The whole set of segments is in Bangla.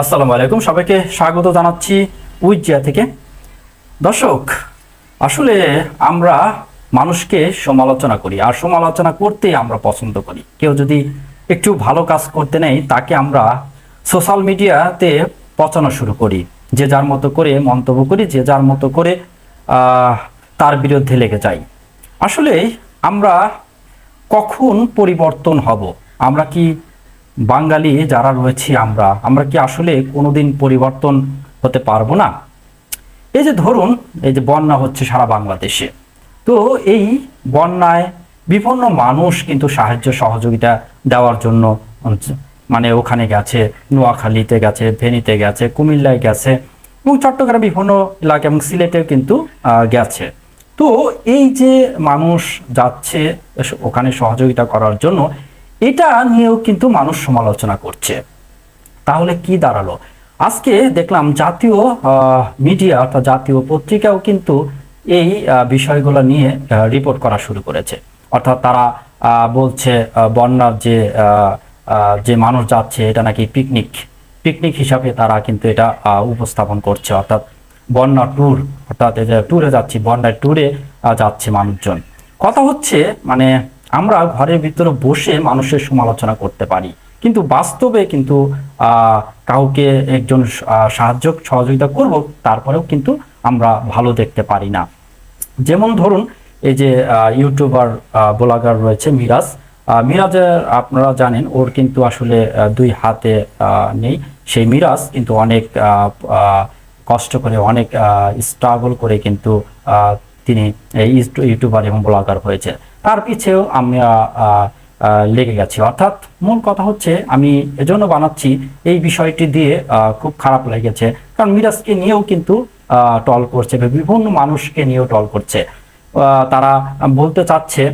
আসসালামু আলাইকুম। সবাইকে স্বাগত জানাচ্ছি উইজিয়া থেকে। দর্শক, আসলে আমরা মানুষকে সমালোচনা করি আর সমালোচনা করতে আমরা পছন্দ করি। কেউ যদি একটু ভালো কাজ করতে নেই তাকে আমরা সোশ্যাল মিডিয়াতে পচানো শুরু করি। যে যার মতো করে মন্তব্য করি, যে যার মতো করে তার বিরুদ্ধে লেগে যাই। আসলে আমরা কখন পরিবর্তন হব? আমরা কি বাঙালি যারা রয়েছি আমরা আমরা কি আসলে কোনোদিন পরিবর্তন হতে পারব না? এই যে ধরুন, এই যে বন্যা হচ্ছে সারা বাংলাদেশে, তো এই বন্যায় বিভিন্ন মানুষ কিন্তু সাহায্য সহযোগিতা দেওয়ার জন্য মানে ওখানে গেছে, নোয়াখালীতে গেছে, ফেনীতে গেছে, কুমিল্লায় গেছে এবং চট্টগ্রাম বিভিন্ন এলাকা এবং সিলেটেও কিন্তু গেছে। তো এই যে মানুষ যাচ্ছে ওখানে সহযোগিতা করার জন্য এটা নিয়েও কিন্তু মানুষ সমালোচনা করছে। তাহলে কি দাঁড়াল? আজকে দেখলাম জাতীয় মিডিয়া অর্থাৎ জাতীয় পত্রিকাও কিন্তু এই বিষয়গুলো নিয়ে রিপোর্ট করা শুরু করেছে। অর্থাৎ তারা বলছে বন্যার যে যে মানুষ যাচ্ছে, এটা নাকি পিকনিক পিকনিক হিসাবে তারা কিন্তু এটা উপস্থাপন করছে। অর্থাৎ বন্যা ট্যুর অর্থাৎ ট্যুরে যাচ্ছি বন্যার ট্যুরে যাচ্ছে মানুষজন। কথা হচ্ছে মানে আমরা ঘরের ভিতরে বসে মানুষের সমালোচনা করতে পারি। কিন্তু বাস্তবে কিন্তু কাউকে একজন সাহায্য, সহযোগিতা করব, তারপরেও কিন্তু আমরা ভালো দেখতে পারি না। যেমন ধরুন, এই যে ইউটিউবার ব্লগার রয়েছে মিরাজ। মিরাজের আপনারা জানেন, ওর কিন্তু আসলে দুই হাতে নেই। সেই মিরাজ কিন্তু অনেক কষ্ট করে, অনেক স্ট্রাগল করে কিন্তু তিনি ইউটিউবার এবং ব্লগার হয়েছে। তার আহ, আহ, লেগে গেছি। অর্থাৎ মূল কথা হচ্ছে আমি এজন্য বানাচ্ছি এই বিষয়টি দিয়ে খুব খারাপ লেগেছে। কারণ মিরাজকে নিয়েও কিন্তু টল করছে বিভিন্ন মানুষকে নিয়েও টল করছে। তারা বলতে চাচ্ছে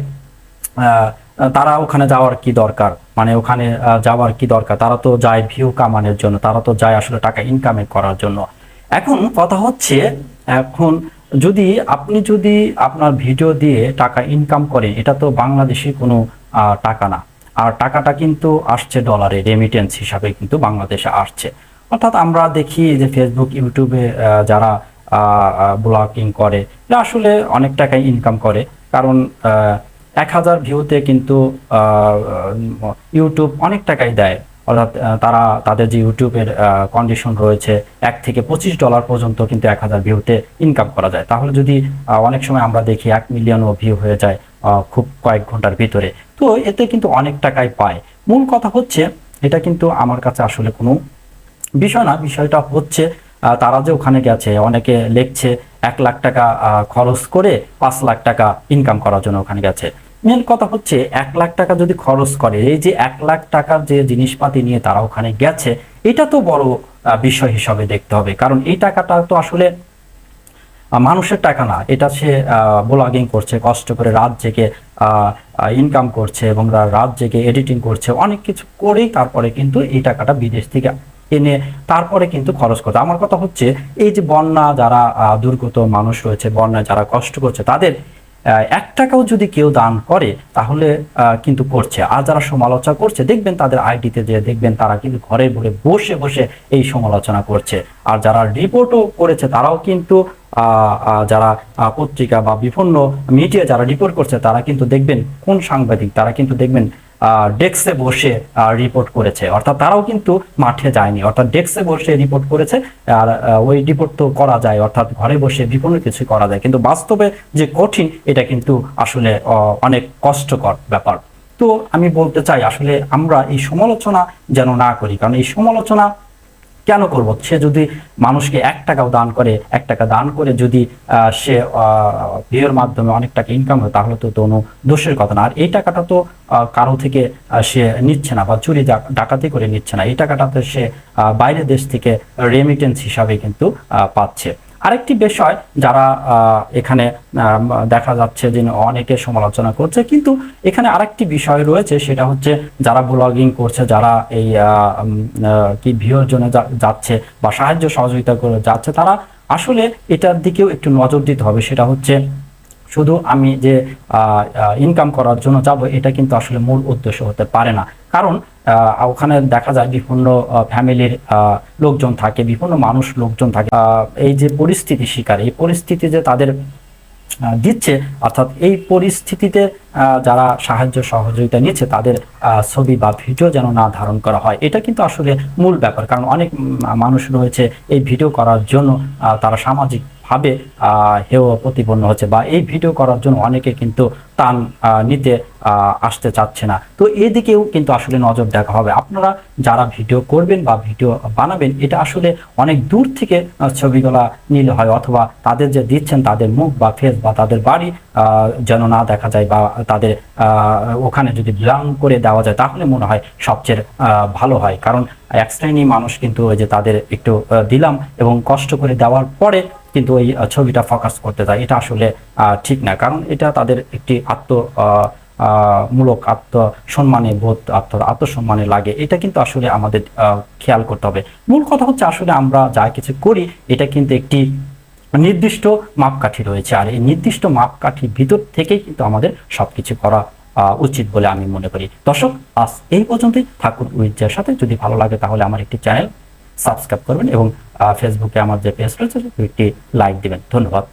তারা ওখানে যাওয়ার কি দরকার? মানে ওখানে যাওয়ার কি দরকার? তারা তো যায় ভিউ কামানোর জন্য তারা তো যায় আসলে টাকা ইনকামে করার জন্য। এখন কথা হচ্ছে এখন যদি আপনি যদি আপনার ভিডিও দিয়ে টাকা ইনকাম করেন, এটা তো বাংলাদেশে কোনো টাকা না। আর টাকাটা কিন্তু আসছে ডলারে রেমিটেন্স হিসাবে কিন্তু বাংলাদেশে আসছে। অর্থাৎ আমরা দেখি যে ফেসবুক ইউটিউবে যারা ব্লগিং করে আসলে অনেক টাকাই ইনকাম করে। কারণ এক হাজার ভিউতে কিন্তু ইউটিউব অনেক টাকাই দেয়। অর্থাৎ তারা, তাদের যে ইউটিউবের কন্ডিশন রয়েছে, এক থেকে পঁচিশ ডলার পর্যন্ত কিন্তু এক হাজার ভিউতে ইনকাম করা যায়। তাহলে যদি অনেক সময় আমরা দেখি এক মিলিয়নও ভিউ হয়ে যায় খুব কয়েক ঘণ্টার ভিতরে, তো এতে কিন্তু অনেক টাকাই পায়। মূল কথা হচ্ছে, এটা কিন্তু আমার কাছে আসলে কোনো বিষয় না, বিষয়টা হচ্ছে তারা যে ওখানে গেছে, অনেকে লিখছে, এক লাখ টাকা খরচ করে পাঁচ লাখ টাকা ইনকাম করার জন্য ওখানে গেছে। মেন কথা হচ্ছে এক লাখ টাকা যদি খরচ করে, এই যে এক লাখ টাকার যে জিনিসপাতি নিয়ে তারা ওখানে গেছে, এটা তো বড় বিষয় হিসাবে দেখতে হবে। কারণ এই টাকাটা তো আসলে মানুষের টাকা না। এটা সে ব্লগিং করছে, কষ্ট করে রাত জেগে ইনকাম করছে এবং রাত জেগে এডিটিং করছে, অনেক কিছু করেই তারপরে কিন্তু এই টাকাটা বিদেশ থেকে এনে তারপরে কিন্তু খরচ করছে। আমার কথা হচ্ছে, এই যে বন্যা যারা দুর্গত মানুষ রয়েছে, বন্যায় যারা কষ্ট করছে, তাদের এক টাকাও যদি কেউ দান করে, তাহলে কিন্তু করছে। আর যারা সমালোচনা করছে, দেখবেন তাদের আইডিতে যে দেখবেন তারা কিন্তু ঘরে ঘরে বসে বসে এই সমালোচনা করছে। আর যারা রিপোর্টও করেছে, তারাও কিন্তু যারা পত্রিকা বা বিভিন্ন মিডিয়া যারা রিপোর্ট করছে, তারা কিন্তু দেখবেন, কোন সাংবাদিক, তারা কিন্তু দেখবেন ডেস্কে বসে রিপোর্ট করেছে। অর্থাৎ তারাও কিন্তু মাঠে যায়নি। অর্থাৎ ডেস্কে বসে রিপোর্ট করেছে, আর ওই রিপোর্ট তো করা যায়। অর্থাৎ ঘরে বসে বিভিন্ন কিছু করা যায়। কিন্তু বাস্তবে যে কঠিন, এটা কিন্তু আসলে অনেক কষ্টকর ব্যাপার। তো আমি বলতে চাই, আসলে আমরা এই সমালোচনা যেন না করি। কারণ এই সমালোচনা কেন করব? সে যদি মানুষকে এক টাকাও দান করে, এক টাকা দান করে যদি সে বিয়ের মাধ্যমে অনেক টাকা ইনকাম হয়, তাহলে তো কোনো দোষের কথা না। আর এই টাকাটা তো কারও থেকে সে নিচ্ছে না বা চুরি ডাকাতি করে নিচ্ছে না। এই টাকাটাতে সে বাইরের দেশ থেকে রেমিটেন্স হিসাবে কিন্তু পাচ্ছে। আরেকটি বিষয় যারা এখানে দেখা যাচ্ছে যে অনেকে সমালোচনা করছে, কিন্তু এখানে আরেকটি বিষয় রয়েছে, সেটা হচ্ছে যারা ব্লগিং করছে, যারা এই কি ভিউর জন্য যাচ্ছে বা সাহায্য সহযোগিতা করে যাচ্ছে, তারা আসলে এটার দিকেও একটু নজর দিতে হবে। সেটা হচ্ছে শুধু আমি যে ইনকাম করার জন্য যাব, এটা কিন্তু আসলে মূল উদ্দেশ্য হতে পারে না। কারণ ওখানে দেখা যায় বিভিন্ন ফ্যামিলির লোকজন থাকে, বিভিন্ন মানুষ, লোকজন থাকে। এই যে পরিস্থিতি শিকার, এই পরিস্থিতি যে তাদের দিচ্ছে, অর্থাৎ এই পরিস্থিতিতে যারা সাহায্য সহযোগিতা নিচ্ছে তাদের ছবি বা ভিডিও যেন না ধারণ করা হয়। এটা কিন্তু আসলে মূল ব্যাপার। কারণ অনেক মানুষ রয়েছে এই ভিডিও করার জন্য তারা সামাজিক ভাবে হেয় প্রতিপন্ন হচ্ছে বা এই ভিডিও করার জন্য অনেকে কিন্তু আহ, নিতে আসতে চাচ্ছে না। তো এদিকেও কিন্তু আসলে নজর দেখা হবে। আপনারা যারা ভিডিও করবেন বা ভিডিও বানাবেন এটা আসলে অনেক দূর থেকে ছবিগুলা নিলে হয় অথবা তাদের যে দিচ্ছেন তাদের মুখ বা ফেস বা তাদের বাড়ি যেন না দেখা যায় বা তাদের ওখানে যদি ব্লাং করে দেওয়া যায়, তাহলে মনে হয় সবচেয়ে ভালো হয়। কারণ এক শ্রেণি মানুষ কিন্তু ওই যে তাদের একটু দিলাম এবং কষ্ট করে দেওয়ার পরে কিন্তু ওই ছবিটা ফোকাস করতে যায় এটা আসলে ঠিক না। কারণ এটা তাদের একটি আত্ম মূলক আত্ম সম্মানে বোধ, আত্ম, আত্মসম্মানে লাগে। এটা কিন্তু আসলে আমাদের খেয়াল করতে হবে। মূল কথা হচ্ছে আসলে আমরা যা কিছু করি, এটা কিন্তু একটি নির্দিষ্ট মাপকাঠি রয়েছে। আর এই নির্দিষ্ট মাপকাঠির ভিতর থেকেই কিন্তু আমাদের সবকিছু করা আহ, উচিত বলে আমি মনে করি। দর্শক আজ এই পর্যন্তই। ঠাকুর উইজার সাথে। যদি ভালো লাগে তাহলে আমার একটি চ্যানেল সাবস্ক্রাইব করবেন এবং ফেসবুকে আমার যে পেজ রয়েছে একটি লাইক দেবেন। ধন্যবাদ।